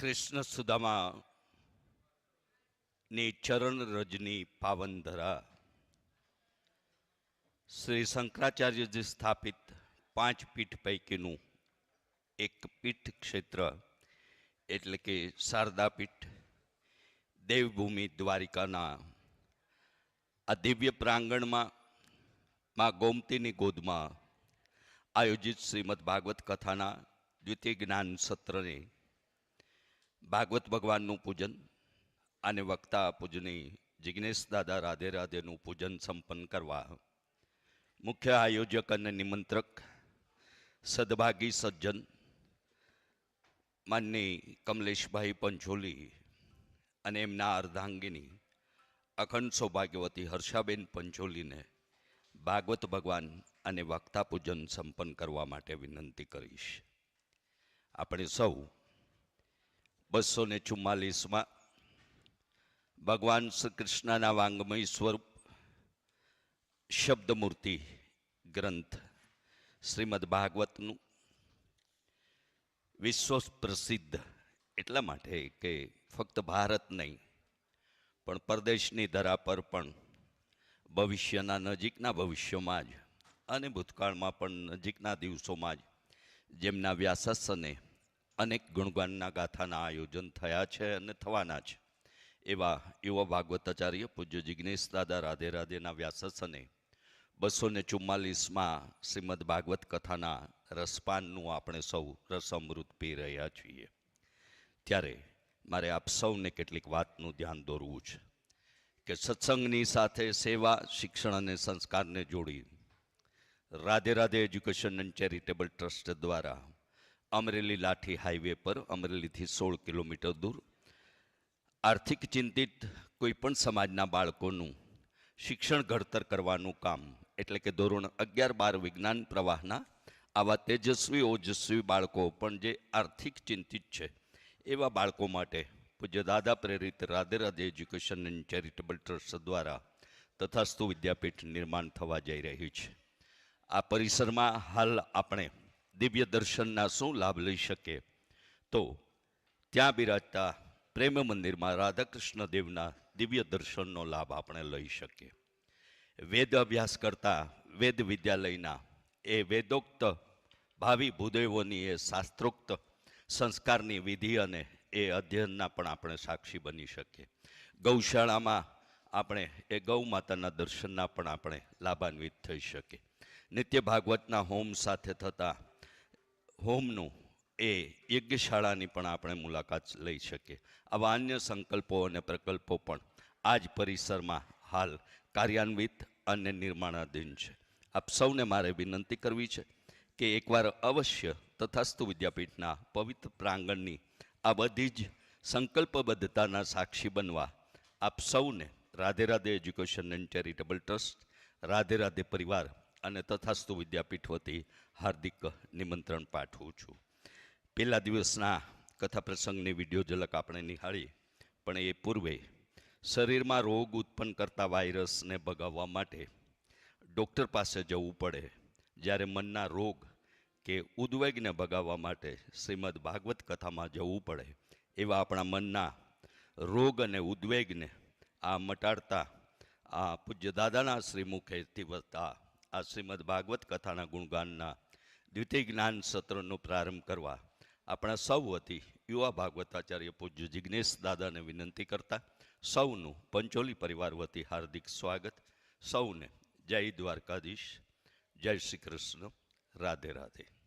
કૃષ્ણ સુદામા ની ચરણ રજની પાવન ધરા શ્રી શંકરાચાર્યજી સ્થાપિત પાંચ પીઠ પૈકીનું એક પીઠ ક્ષેત્ર, એટલે કે શારદા પીઠ, દેવભૂમિ દ્વારિકાના આ દિવ્ય પ્રાંગણમાં માં ગોમતીની ગોદમાં આયોજિત શ્રીમદ ભાગવત કથાના દ્વિતીય જ્ઞાન સત્રને ભાગવત ભગવાનનું પૂજન અને વક્તા પૂજની જિજ્ઞેશ દાદા રાધે રાધેનું પૂજન સંપન્ન કરવા. મુખ્ય આયોજક અને નિમંત્રક સદભાગી સજ્જન માનની કમલેશભાઈ પંચોલી અને એમના અર્ધાંગીની અખંડ સૌભાગ્યવતી હર્ષાબેન પંચોલીને ભાગવત ભગવાન અને વક્તા પૂજન સંપન્ન કરવા માટે વિનંતી કરીશ. આપણે સૌ બસો ને ચુમ્માલીસમાં. ભગવાન શ્રી કૃષ્ણના વાંગમય સ્વરૂપ, શબ્દમૂર્તિ ગ્રંથ, શ્રીમદ ભાગવતનું વિશ્વ પ્રસિદ્ધ એટલા માટે કે ફક્ત ભારત નહીં, પણ પરદેશની ધરા પર પણ ભવિષ્યના નજીકના ભવિષ્યમાં જ અને ભૂતકાળમાં પણ નજીકના દિવસોમાં જ જેમના વ્યાસાસને અનેક ગુણગાનના ગાથાના આયોજન થયા છે અને થવાના છે. એવા યુવા ભાગવતાચાર્ય પૂજ્ય જિજ્ઞેશ દાદા, રાધે રાધેના વ્યાસસને બસો ને ચુમ્માલીસમાં શ્રીમદ ભાગવત કથાના રસપાનનું આપણે સૌ રસઅમૃત પી રહ્યા છીએ. ત્યારે મારે આપ સૌને કેટલીક વાતનું ધ્યાન દોરવું છે કે સત્સંગની સાથે સેવા, શિક્ષણ અને સંસ્કારને જોડી Radhe Radhe education and charitable trust દ્વારા અમરેલી લાઠી હાઈવે પર, અમરેલીથી સોળ કિલોમીટર દૂર. આર્થિક ચિંતિત કોઈપણ સમાજના બાળકોનું શિક્ષણ ઘડતર કરવાનું કામ, એટલે કે ધોરણ અગિયાર બાર વિજ્ઞાન પ્રવાહના આવા તેજસ્વી, ઓજસ્વી બાળકો પણ જે આર્થિક ચિંતિત છે, એવા બાળકો માટે પૂજ્ય દાદા પ્રેરિત Radhe Radhe education and charitable trust દ્વારા તથાસ્તુ વિદ્યાપીઠ નિર્માણ થવા જઈ રહ્યું છે. આ પરિસરમાં હાલ આપણે દિવ્ય દર્શનના શું લાભ લઈ શકીએ તો ત્યાં બિરાજતા પ્રેમ મંદિરમાં રાધાકૃષ્ણ દેવના દિવ્ય દર્શનનો લાભ આપણે લઈ શકીએ. વેદ અભ્યાસ કરતા વેદ વિદ્યાલયના એ વેદોક્ત ભાવિ ભૂદેવોની એ શાસ્ત્રોક્ત સંસ્કારની વિધિ અને એ અધ્યયનના પણ આપણે સાક્ષી બની શકીએ. ગૌશાળામાં આપણે એ ગૌ માતાના દર્શનના પણ આપણે લાભાન્વિત થઈ શકીએ. નિત્ય ભાગવતના હોમ સાથે થતા હોમનું એ યજ્ઞશાળાની પણ આપણે મુલાકાત લઈ શકીએ. આવા અન્ય સંકલ્પો અને પ્રકલ્પો પણ આ જ પરિસરમાં હાલ કાર્યાન્વિત અને નિર્માણાધીન છે. આપ સૌને મારે વિનંતી કરવી છે કે એકવાર અવશ્ય તથાસ્તુ વિદ્યાપીઠના પવિત્ર પ્રાંગણની આ બધી જ સંકલ્પબદ્ધતાના સાક્ષી બનવા આપ સૌને Radhe Radhe education and charitable trust, Radhe Radhe પરિવાર અને તથાસ્તુ વિદ્યાપીઠ વતી હાર્દિક નિમંત્રણ પાઠવું છું. પહેલા દિવસના કથા પ્રસંગની વીડિયો ઝલક આપણે નિહાળી, પણ એ પૂર્વે શરીરમાં રોગ ઉત્પન્ન કરતા વાયરસને ભગાવવા માટે ડૉક્ટર પાસે જવું પડે, જ્યારે મનના રોગ કે ઉદ્વેગને ભગાવવા માટે શ્રીમદ ભાગવત કથામાં જવું પડે, એવા આપણા મનના રોગ અને ઉદ્વેગને આ મટાડતા આ પૂજ્ય દાદાના શ્રીમુખેથી વધતા આ શ્રીમદ ભાગવત કથાના ગુણગાનના દ્વિતીય જ્ઞાન સત્રનો પ્રારંભ કરવા આપણા સૌ વતી યુવા ભાગવતાચાર્ય પૂજ્ય જિજ્ઞેશ દાદાને વિનંતી કરતા સૌનું પંચોલી પરિવાર વતી હાર્દિક સ્વાગત. સૌને જય દ્વારકાધીશ. જય શ્રી કૃષ્ણ. રાધે રાધે.